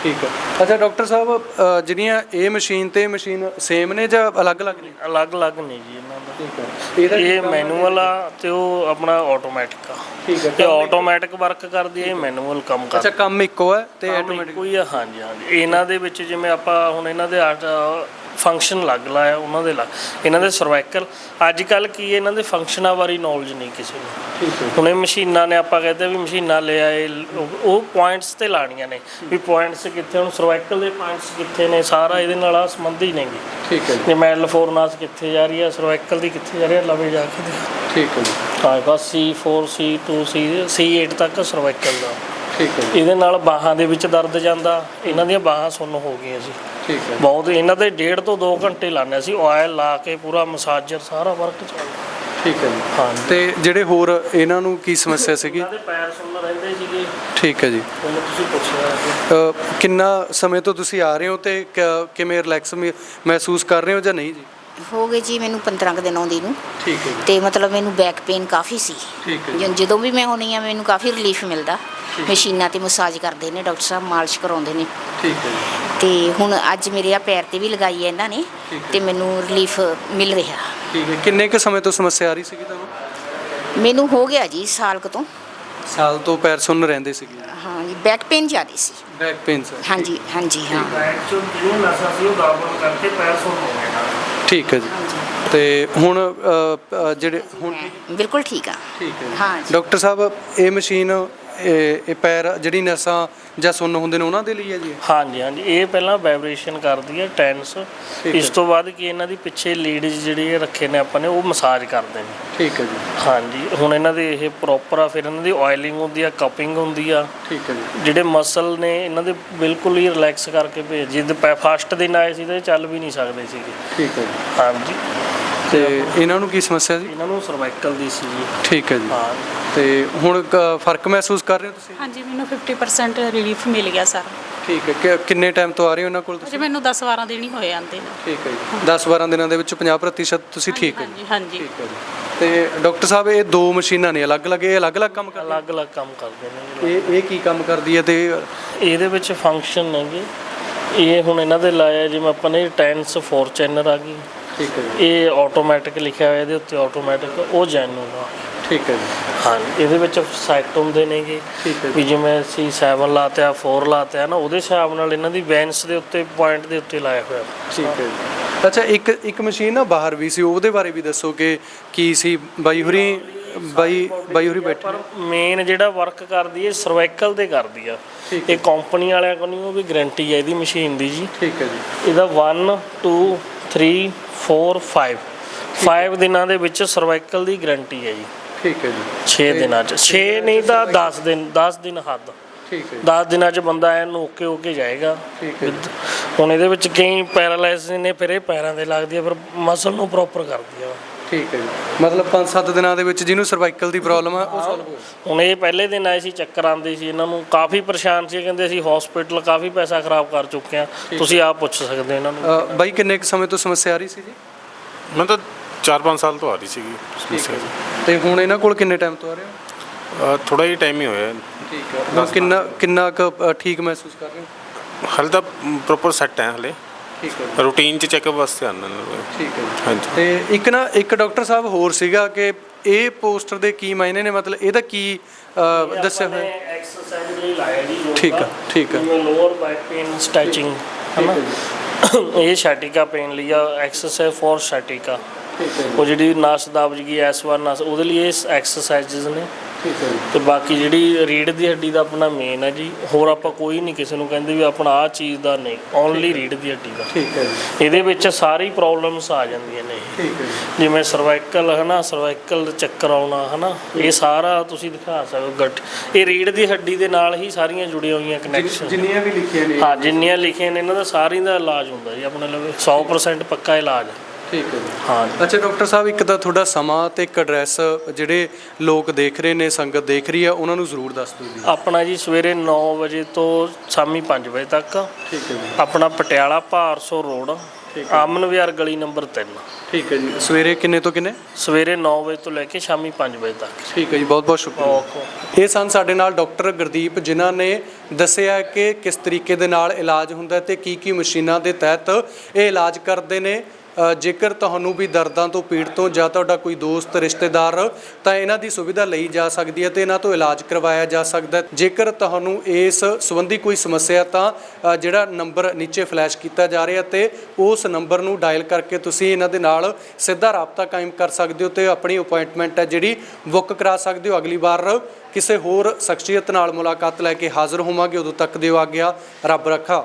ਠੀਕ ਹੈ। ਅੱਛਾ ਡਾਕਟਰ ਸਾਹਿਬ ਅ, ਜਿਹੜੀਆਂ ਇਹ ਮਸ਼ੀਨ ਤੇ ਮਸ਼ੀਨ ਸੇਮ ਨੇ ਜਾਂ ਅਲੱਗ-ਅਲੱਗ ਨੇ? ਅਲੱਗ-ਅਲੱਗ ਨਹੀਂ ਜੀ ਇਹਨਾਂ ਦਾ। ਠੀਕ ਹੈ। ਇਹਦਾ ਇਹ ਮੈਨੂਅਲ ਆ ਤੇ ਉਹ ਆਪਣਾ ਆਟੋਮੈਟਿਕ ਆ। ਠੀਕ ਹੈ ਇਹ ਆਟੋਮੈਟਿਕ ਵਰਕ ਕਰਦੀ ਹੈ ਇਹ ਮੈਨੂਅਲ ਕੰਮ ਅੱਛਾ ਕਰਦੀ ਕੰਮ ਇੱਕੋ ਹੈ ਤੇ ਹੈ ਆਟੋਮੈਟਿਕ ਕੋਈ ਆ ਹਾਂਜੀ ਹਾਂਜੀ। ਇਹਨਾਂ ਦੇ ਵਿੱਚ ਜਿਵੇਂ ਆਪਾਂ ਹੁਣ ਇਹਨਾਂ ਦੇ ਫੰਕਸ਼ਨ ਲੱਗ ਲਾਇਆ ਉਹਨਾਂ ਦੇ ਲੱਗ ਇਹਨਾਂ ਦੇ ਸਰਵਾਈਕਲ ਅੱਜ ਕੱਲ ਕੀ ਹੈ, ਇਹਨਾਂ ਦੇ ਫੰਕਸ਼ਨਾਂ ਬਾਰੇ ਨੌਲੇਜ ਨਹੀਂ ਕਿਸੇ ਨੂੰ। ਠੀਕ ਹੈ। ਹੁਣ ਇਹ ਮਸ਼ੀਨਾਂ ਨੇ ਆਪਾਂ ਕਹਿੰਦੇ ਵੀ ਮਸ਼ੀਨਾਂ ਲੈ ਆਏ ਉਹ- ਪੁਆਇੰਟਸ ਤੇ ਲਾਣੀਆਂ ਨੇ। ਵੀ ਪੁਆਇੰਟਸ ਕਿੱਥੇ ਹੁਣ ਸਰਵਾਈਕਲ ਦੇ ਪੁਆਇੰਟਸ ਕਿੱਥੇ ਨੇ ਸਾਰਾ ਇਹਦੇ ਨਾਲ ਆ ਸੰਬੰਧੀ ਨੇਗੇ। ਠੀਕ ਹੈ ਜੀ। ਮੈਲ ਫੋਰਨਾਸ ਕਿੱਥੇ ਜਾ ਰਹੀ ਹੈ ਸਰਵਾਈਕਲ ਦੀ ਕਿੱਥੇ ਜਾ ਰਹੀ ਹੈ ਲਵੇ ਜਾ ਕੇ। ਠੀਕ ਹੈ ਜੀ। ਹਾਂ ਬਸ C4 C2 C C8 ਤੱਕ ਸਰਵਾਈਕਲ ਦਾ। ਠੀਕ ਹੈ ਜੀ। ਇਹਦੇ ਨਾਲ ਬਾਹਾਂ ਦੇ ਵਿੱਚ ਦਰਦ ਜਾਂਦਾ ਇਹਨਾਂ ਦੀਆਂ ਬਾਹਾਂ ਸੁੰਨ ਹੋ ਗਈਆਂ ਸੀ ਠੀਕ ਹੈ। ਬਹੁਤ ਇਹਨਾਂ ਦੇ ਡੇਢ ਤੋਂ 2 ਘੰਟੇ ਲਾਉਂਦੇ ਸੀ ਆਇਲ ਲਾ ਕੇ ਪੂਰਾ ਮਸਾਜਰ ਸਾਰਾ ਵਰਕ ਚੱਲਦਾ। ਠੀਕ ਹੈ ਜੀ। ਹਾਂ ਤੇ ਜਿਹੜੇ ਹੋਰ ਇਹਨਾਂ ਨੂੰ ਕੀ ਸਮੱਸਿਆ ਸੀਗੀ? ਇਹਨਾਂ ਦੇ ਪੈਰ ਸੁੰਨ ਰਹਿੰਦੇ ਸੀਗੇ। ਠੀਕ ਹੈ ਜੀ। ਹੁਣ ਤੁਸੀਂ ਪੁੱਛਿਆ ਅ, ਕਿੰਨਾ ਸਮੇਂ ਤੋਂ ਤੁਸੀਂ ਆ ਰਹੇ ਹੋ ਤੇ ਕ- ਕਿਵੇਂ ਰਿਲੈਕਸ ਮਹਿਸੂਸ ਕਰ ਰਹੇ ਹੋ ਜਾਂ ਨਹੀਂ ਜੀ? ਹੋ ਗਏ ਜੀ ਮੈਨੂੰ 15 ਕੁ ਦਿਨ ਆਉਂਦੀ ਨੂੰ। ਠੀਕ ਹੈ ਜੀ। ਤੇ ਮਤਲਬ ਮੈਨੂੰ ਬੈਕ ਪੇਨ ਕਾਫੀ ਸੀ। ਠੀਕ ਹੈ ਜੀ। ਜ- ਜਦੋਂ ਵੀ ਮੈਂ ਹੁੰਨੀ ਆ ਮੈਨੂੰ ਕਾਫੀ ਰਿਲੀਫ ਮਿਲਦਾ। ਮਸ਼ੀਨਾਂ ਤੇ ਮਸਾਜ ਕਰਦੇ ਨੇ ਡਾਕਟਰ ਸਾਹਿਬ ਮਾਲਿਸ਼ ਕਰਾਉਂਦੇ ਨੇ। ਠੀਕ ਹੈ ਜੀ। ਤੇ ਹੁਣ ਅੱਜ ਮੇਰੇ ਆ ਪੈਰ ਤੇ ਵੀ ਲਗਾਈ ਹੈ ਇਹਨਾਂ ਨੇ ਠੀਕ ਹੈ। ਤੇ ਮੈਨੂੰ ਰਿਲੀਫ ਮਿਲ ਰਿਹਾ। ਠੀਕ ਹੈ। ਕਿੰਨੇ ਕੁ ਸਮੇਂ ਤੋਂ ਸਮੱਸਿਆ ਆ ਰਹੀ ਸੀਗੀ ਤੁਹਾਨੂੰ? ਮੈਨੂੰ ਹੋ ਗਿਆ ਜੀ ਸਾਲ ਕੁ ਤੋਂ। ਸਾਲ ਤੋਂ ਪੈਰ ਸੁੰਨ ਰਹਿੰਦੇ ਸੀਗੇ। ਹਾਂ ਜੀ ਬੈਕ ਪੇਨ ਜ਼ਿਆਦਾ ਸੀ। ਬੈਕ ਪੇਨ ਸਰ ਹਾਂਜੀ ਹਾਂਜੀ ਹਾਂ। ਬੈਕ ਚੋਂ ਜਿਹੜੀਆਂ ਨਸਾਂ ਸੀ ਉਹ ਦਾਬਣ ਕਰਕੇ ਪੈਰ ਸੁੰਨ ਹੋ ਗਏ ਠੀਕ ਹੈ ਜੀ। ਤੇ ਹੁਣ ਅ, ਅ, ਜਿਹੜੇ ਹੁਣ ਬਿਲਕੁਲ ਠੀਕ ਆ। ਠੀਕ ਹੈ। ਹਾਂ ਜੀ। ਡਾਕਟਰ ਸਾਹਿਬ ਇਹ ਮਸ਼ੀਨ ਇਹ ਇਹ ਪੈਰ ਜਿਹੜੀ ਨਸਾਂ ਜਾਂ ਸੁੰਨ ਹੁੰਦੇ ਨੇ ਉਹਨਾਂ ਦੇ ਲਈ ਹੈ ਜੀ ਹਾਂਜੀ ਹਾਂਜੀ। ਇਹ ਪਹਿਲਾਂ ਵਾਈਬ੍ਰੇਸ਼ਨ ਕਰਦੀ ਹੈ ਟੈਂਸ ਠੀਕ ਇਸ ਹੈ। ਤੋਂ ਬਾਅਦ ਕੀ ਇਹਨਾਂ ਦੀ ਪਿੱਛੇ ਲੀਡਸ ਜਿਹੜੇ ਰੱਖੇ ਨੇ ਆਪਾਂ ਨੇ ਉਹ ਮਸਾਜ ਕਰਦੇ ਨੇ। ਠੀਕ ਹੈ ਜੀ। ਹਾਂਜੀ। ਹੁਣ ਇਹਨਾਂ ਦੇ ਇਹ ਪ੍ਰੋਪਰ ਆ ਫਿਰ ਇਹਨਾਂ ਦੀ ਆਇਲਿੰਗ ਹੁੰਦੀ ਆ ਕਪਿੰਗ ਹੁੰਦੀ ਆ। ਠੀਕ ਹੈ ਜੀ। ਜਿਹੜੇ ਮਸਲ ਨੇ ਇਹਨਾਂ ਦੇ ਬਿਲਕੁਲ ਹੀ ਰਿਲੈਕਸ ਕਰਕੇ ਭੇਜ ਜਿੱਦ ਫਸਟ ਦਿਨ ਆਏ ਸੀ ਤੇ ਚੱਲ ਵੀ ਨਹੀਂ ਸਕਦੇ ਸੀਗੇ। ਠੀਕ ਹੈ ਜੀ। ਹਾਂਜੀ। ਤੇ ਇਹਨਾਂ ਨੂੰ ਕੀ ਸਮੱਸਿਆ ਜੀ? ਇਹਨਾਂ ਨੂੰ ਸਰਵਾਈਕਲ ਦੀ ਸੀ ਜੀ। ਠੀਕ ਹੈ ਜੀ। ਹਾਂ। ਤੇ ਹੁਣ ਕ- ਫ਼ਰਕ ਮਹਿਸੂਸ ਕਰ ਰਹੇ ਹੋ ਤੁਸੀਂ? ਹਾਂਜੀ ਮੈਨੂੰ 50% ਰਿਲੀਫ ਮਿਲ ਗਿਆ ਸਰ। ਠੀਕ ਹੈ ਕਿ- ਕਿੰਨੇ ਟਾਈਮ ਤੋਂ ਆ ਰਹੇ ਹੋ ਇਹਨਾਂ ਕੋਲ ਅਜੇ ਤੁਸੀਂ? ਮੈਨੂੰ 10 12 ਦਿਨ ਹੀ ਹੋਏ ਆਂਦੇ ਨੇ। ਠੀਕ ਹੈ ਜੀ। 10 12 ਦਿਨਾਂ ਦੇ ਵਿੱਚ 50% ਤੁਸੀਂ ਠੀਕ ਹੋ ਹਾਂਜੀ ਹਾਂਜੀ ਠੀਕ ਹੈ ਜੀ। ਤੇ ਡਾਕਟਰ ਸਾਹਿਬ ਇਹ ਦੋ ਮਸ਼ੀਨਾਂ ਨੇ ਅਲੱਗ-ਅਲੱਗ ਇਹ ਅਲੱਗ-ਅਲੱਗ ਕੰਮ ਕਰਦੇ ਅਲੱਗ-ਅਲੱਗ ਕੰਮ ਕਰਦੇ ਨੇ ਇਹ ਇਹ ਕੀ ਕੰਮ ਕਰਦੀ ਹੈ ਤੇ ਇਹਦੇ ਵਿੱਚ ਫੰਕਸ਼ਨ ਨੇਗੇ ਇਹ ਹੁਣ ਇਹਨਾਂ ਦੇ ਲਾਇਆ ਜਿਵੇਂ ਆਪਾਂ ਨੇ ਟੈਂਸ ਫੋਰਚੂਨਰ ਆ ਗਈ। ਠੀਕ ਹੈ ਜੀ। ਇਹ ਆਟੋਮੈਟਿਕ ਲਿਖਿਆ ਹੋਇਆ ਇਹਦੇ ਉੱਤੇ ਆਟੋਮੈਟਿਕ ਉਹ ਜੈਨੂਨ ਆ ਠੀਕ ਹੈ ਜੀ। ਹਾਂ ਇਹਦੇ ਵਿੱਚ ਸੈਟ ਹੁੰਦੇ ਨੇਗੇ। ਠੀਕ ਹੈ ਜੀ। ਵੀ ਜਿਵੇਂ ਅਸੀਂ 7 ਲਾਤਿਆ 4 ਲਾਤਿਆ ਨਾ ਉਹਦੇ ਹਿਸਾਬ ਨਾਲ ਇਹਨਾਂ ਦੀ ਵੈਂਸ ਦੇ ਉੱਤੇ ਪੁਆਇੰਟ ਦੇ ਉੱਤੇ ਲਾਇਆ ਹੋਇਆ। ਠੀਕ ਹੈ ਜੀ। ਅੱਛਾ ਇੱਕ ਇੱਕ ਮਸ਼ੀਨ ਨਾ ਬਾਹਰ ਵੀ ਸੀ ਉਹਦੇ ਬਾਰੇ ਵੀ ਦੱਸੋ ਕਿ ਕੀ ਸੀ? ਬਾਈ ਹੁਰੀ ਬਾਈ ਬਾਈ ਹੁਰੀ ਬੈਠੇ ਪਰ ਮੇਨ ਜਿਹੜਾ ਵਰਕ ਕਰਦੀ ਹੈ ਸਰਵਾਈਕਲ ਤੇ ਕਰਦੀ ਆ। ਠੀਕ ਇਹ ਕੰਪਨੀ ਵਾਲਿਆਂ ਕੋਲ ਨਹੀਂ ਉਹ ਵੀ ਗਾਰੰਟੀ ਹੈ ਇਹਦੀ ਮਸ਼ੀਨ ਦੀ ਜੀ। ਠੀਕ ਹੈ ਜੀ। ਇਹਦਾ 1 2 3 4 5 5 ਦਿਨਾਂ ਦੇ ਵਿੱਚ ਸਰਵਾਈਕਲ ਦੀ ਗਾਰੰਟੀ ਹੈ ਜੀ। ਠੀਕ ਹੈ ਜੀ। 6 ਦਿਨਾਂ ਚ। 6 ਨਹੀਂ ਤਾਂ 10 ਦਿਨ 10 ਦਿਨ ਹੱਦ। ਠੀਕ ਹੈ 10 ਦਿਨਾਂ 'ਚ ਬੰਦਾ ਐਨ ਓਕੇ ਓਕੇ ਜਾਏਗਾ। ਠੀਕ ਹੈ ਜੀ। ਹੁਣ ਇਹਦੇ ਵਿੱਚ ਕਈ ਪੈਰਾਲਾਈਸਿਸ ਨੇ ਫਿਰ ਇਹ ਪੈਰਾਂ ਦੇ ਲੱਗਦੀ ਆ ਫਿਰ ਮਸਲ ਨੂੰ ਪ੍ਰੋਪਰ ਕਰਦੀ ਆ ਠੀਕ ਹੈ ਜੀ। ਮਤਲਬ 5-7 ਦਿਨਾਂ ਦੇ ਵਿੱਚ ਜਿਹਨੂੰ ਸਰਵਾਈਕਲ ਦੀ ਪ੍ਰੋਬਲਮ ਆ ਉਹ ਸੋਲਵ ਹੋ ਹੁਣ ਇਹ ਪਹਿਲੇ ਦਿਨ ਆਏ ਸੀ ਚੱਕਰ ਆਉਂਦੇ ਸੀ ਇਹਨਾਂ ਨੂੰ। ਕਾਫੀ ਪਰੇਸ਼ਾਨ ਸੀ ਕਹਿੰਦੇ ਅਸੀਂ ਹਸਪੀਟਲ ਕਾਫੀ ਪੈਸਾ ਖਰਾਬ ਕਰ ਚੁੱਕੇ ਆ ਤੁਸੀਂ ਆਪ ਪੁੱਛ ਸਕਦੇ ਇਹਨਾਂ ਨੂੰ। ਅ, ਬਾਈ ਕਿੰਨੇ ਕੁ ਸਮੇਂ ਤੋਂ ਸਮੱਸਿਆ ਆ ਰਹੀ ਸੀ ਜੀ? ਮੈਂ ਤਾਂ 4-5 ਸਾਲ ਤੋਂ ਆ ਰਹੀ ਸੀਗੀ ਸਮੱਸਿਆ। ਤੇ ਹੁਣ ਇਹਨਾਂ ਕੋਲ ਕਿੰਨੇ ਟਾਈਮ ਤੋਂ ਆ ਰਹੇ ਹੋ? ਥੋੜਾ ਹੀ ਟਾਈਮ ਹੀ ਹੋਇਆ। ਠੀਕ ਹੈ। ਹੁਣ ਕਿੰਨਾ ਕਿੰਨਾ ਕੁ ਅ, ਠੀਕ ਮਹਿਸੂਸ ਕਰ ਰਹੇ ਹੋ? ਹਾਲੇ ਤਾਂ ਪ੍ਰੋਪਰ ਸੈੱਟ ਹੈ ਹਲੇ। ਠੀਕ ਹੈ ਰੂਟੀਨ ਚ ਚੈੱਕਅਪ ਵਾਸਤੇ ਆਉਂਦੇ ਨੇ ਠੀਕ ਹੈ। ਹਾਂਜੀ। ਤੇ ਇੱਕ ਨਾ ਇੱਕ ਡਾਕਟਰ ਸਾਹਿਬ ਹੋਰ ਸੀਗਾ ਕਿ ਇਹ ਪੋਸਟਰ ਦੇ ਕੀ ਮਾਇਨੇ ਨੇ? ਮਤਲਬ ਇਹਦਾ ਕੀ ਅ, ਦੱਸਿਆ ਹੋਇਆ? ਹੈ? ਐਕਸਰਸਾਈਜ਼ ਲਈ ਲਾਇਆ ਜੀ ਯੋਗਾ ਠੀਕ ਆ, ਠੀਕ ਆ। ਜਿਵੇਂ ਲੋਅਰ ਬੈਕ ਪੇਨ ਸਟ੍ਰੈਚਿੰਗ ਹਨਾ? ਇਹ ਸ਼ੈਟਿਕਾ ਪੇਨ ਲਈ ਆ ਐਕਸਰਸਾਈਜ਼ ਫॉर ਸ਼ੈਟਿਕਾ ਉਹ ਜਿਹੜੀ ਨਸ ਦਬਜ ਗਈ ਐਸ ਵਾਰ ਨਸ ਉਹਦੇ ਲਈ ਇਹ ਐਕਸਰਸਾਈਜ਼ਸ ਨੇ। ਠੀਕ ਹੈ। ਤੇ ਬਾਕੀ ਜਿਹੜੀ ਰੀੜ ਦੀ ਹੱਡੀ ਦਾ ਆਪਣਾ ਮੇਨ ਹੈ ਜੀ ਹੋਰ ਆਪਾਂ ਕੋਈ ਨਹੀਂ ਕਿਸੇ ਨੂੰ ਕਹਿੰਦੇ ਵੀ ਆਪਣਾ ਆਹ ਚੀਜ਼ ਦਾ ਨਹੀਂ ਓਨਲੀ ਰੀੜ ਦੀ ਹੱਡੀ ਦਾ। ਠੀਕ ਹੈ ਜੀ। ਇਹਦੇ ਵਿੱਚ ਸਾਰੀ ਪ੍ਰੋਬਲਮਸ ਆ ਜਾਂਦੀਆਂ ਨੇ ਠੀਕ ਹੈ ਜੀ। ਜਿਵੇਂ ਸਰਵਾਈਕਲ ਹਨਾ ਸਰਵਾਈਕਲ ਚੱਕਰ ਆਉਣਾ ਹਨਾ ਇਹ ਸਾਰਾ ਤੁਸੀਂ ਦਿਖਾ ਸਕਦੇ ਗੱਟ ਇਹ ਰੀੜ ਦੀ ਹੱਡੀ ਦੇ ਨਾਲ ਹੀ ਸਾਰੀਆਂ ਜੁੜੀਆਂ ਹੋਈਆਂ ਕਨੈਕਸ਼ਨ ਜਿੰਨੀਆਂ ਵੀ ਲਿਖੀਆਂ ਨੇ। ਹਾਂ ਜਿੰਨੀਆਂ ਲਿਖੀਆਂ ਨੇ ਇਹਨਾਂ ਦਾ ਸਾਰੀ ਦਾ ਇਲਾਜ ਹੁੰਦਾ ਜੀ ਆਪਣੇ ਲਵੇ 100% ਪੱਕਾ ਇਲਾਜ। ਹੈ। ਠੀਕ ਹੈ ਜੀ। ਹਾਂ ਅੱਛਾ ਡਾਕਟਰ ਸਾਹਿਬ ਇੱਕ ਤਾਂ ਤੁਹਾਡਾ ਸਮਾਂ ਤੇ ਇੱਕ ਐਡਰੈਸ ਜਿਹੜੇ ਲੋਕ ਦੇਖ ਰਹੇ ਨੇ ਸੰਗਤ ਦੇਖ ਰਹੀ ਆ ਉਹਨਾਂ ਨੂੰ ਜ਼ਰੂਰ ਦੱਸ ਦਿਓ ਜੀ। ਆਪਣਾ ਜੀ ਸਵੇਰੇ 9 ਵਜੇ ਤੋਂ ਸ਼ਾਮੀ 5 ਵਜੇ ਤੱਕ। ਠੀਕ ਹੈ ਜੀ। ਆਪਣਾ ਪਟਿਆਲਾ ਭਾਰਸੋ ਰੋਡ ਆਮਨ ਵਿਹਾਰ ਗਲੀ ਨੰਬਰ 3 ਠੀਕ ਹੈ ਜੀ। ਸਵੇਰੇ ਕਿੰਨੇ ਤੋਂ ਕਿੰਨੇ? ਸਵੇਰੇ 9 ਵਜੇ ਤੋਂ ਲੈ ਕੇ ਸ਼ਾਮੀ 5 ਵਜੇ ਤੱਕ। ਠੀਕ ਹੈ ਜੀ ਬਹੁਤ ਬਹੁਤ ਸ਼ੁਕਰੀਆ। ਇਹ ਸਨ ਸਾਡੇ ਨਾਲ ਡਾਕਟਰ ਗੁਰਦੀਪ ਜਿਨ੍ਹਾਂ ਨੇ ਦੱਸਿਆ ਕਿ ਕਿਸ ਤਰੀਕੇ ਦੇ ਨਾਲ ਇਲਾਜ ਹੁੰਦਾ ਤੇ ਕੀ ਕੀ ਮਸ਼ੀਨਾਂ ਦੇ ਤਹਿਤ ਇਹ ਇਲਾਜ ਕਰਦੇ ਨੇ। ਜੇਕਰ ਤੁਹਾਨੂੰ ਵੀ ਦਰਦਾਂ ਤੋਂ ਪੀੜਤ ਹੋ ਜਾਂ ਤੁਹਾਡਾ ਕੋਈ ਦੋਸਤ, ਰਿਸ਼ਤੇਦਾਰ, ਤਾਂ ਇਹਨਾਂ ਦੀ ਸੁਵਿਧਾ ਲਈ ਜਾ ਸਕਦੀ ਹੈ ਤੇ ਇਹਨਾਂ ਤੋਂ ਇਲਾਜ ਕਰਵਾਇਆ ਜਾ ਸਕਦਾ ਹੈ। ਜੇਕਰ ਤੁਹਾਨੂੰ ਇਸ ਸੰਬੰਧੀ ਕੋਈ ਸਮੱਸਿਆ ਤਾਂ ਜਿਹੜਾ ਨੰਬਰ ਨੀਚੇ ਫਲੈਸ਼ ਕੀਤਾ ਜਾ ਰਿਹਾ ਤੇ ਉਸ ਨੰਬਰ ਨੂੰ ਡਾਇਲ ਕਰਕੇ ਤੁਸੀਂ ਇਹਨਾਂ ਦੇ ਨਾਲ ਸਿੱਧਾ ਰਾਬਤਾ ਕਾਇਮ ਕਰ ਸਕਦੇ ਹੋ ਤੇ ਆਪਣੀ ਅਪਾਇੰਟਮੈਂਟ ਹੈ ਜਿਹੜੀ ਬੁੱਕ ਕਰਾ ਸਕਦੇ ਹੋ। ਅਗਲੀ ਵਾਰ ਕਿਸੇ ਹੋਰ ਸ਼ਖਸੀਅਤ ਨਾਲ ਮੁਲਾਕਾਤ ਲੈ ਕੇ ਹਾਜ਼ਰ ਹੋਵਾਂਗੇ। ਉਦੋਂ ਤੱਕ ਦਿਓ ਆਗਿਆ, ਰੱਬ ਰੱਖਾ।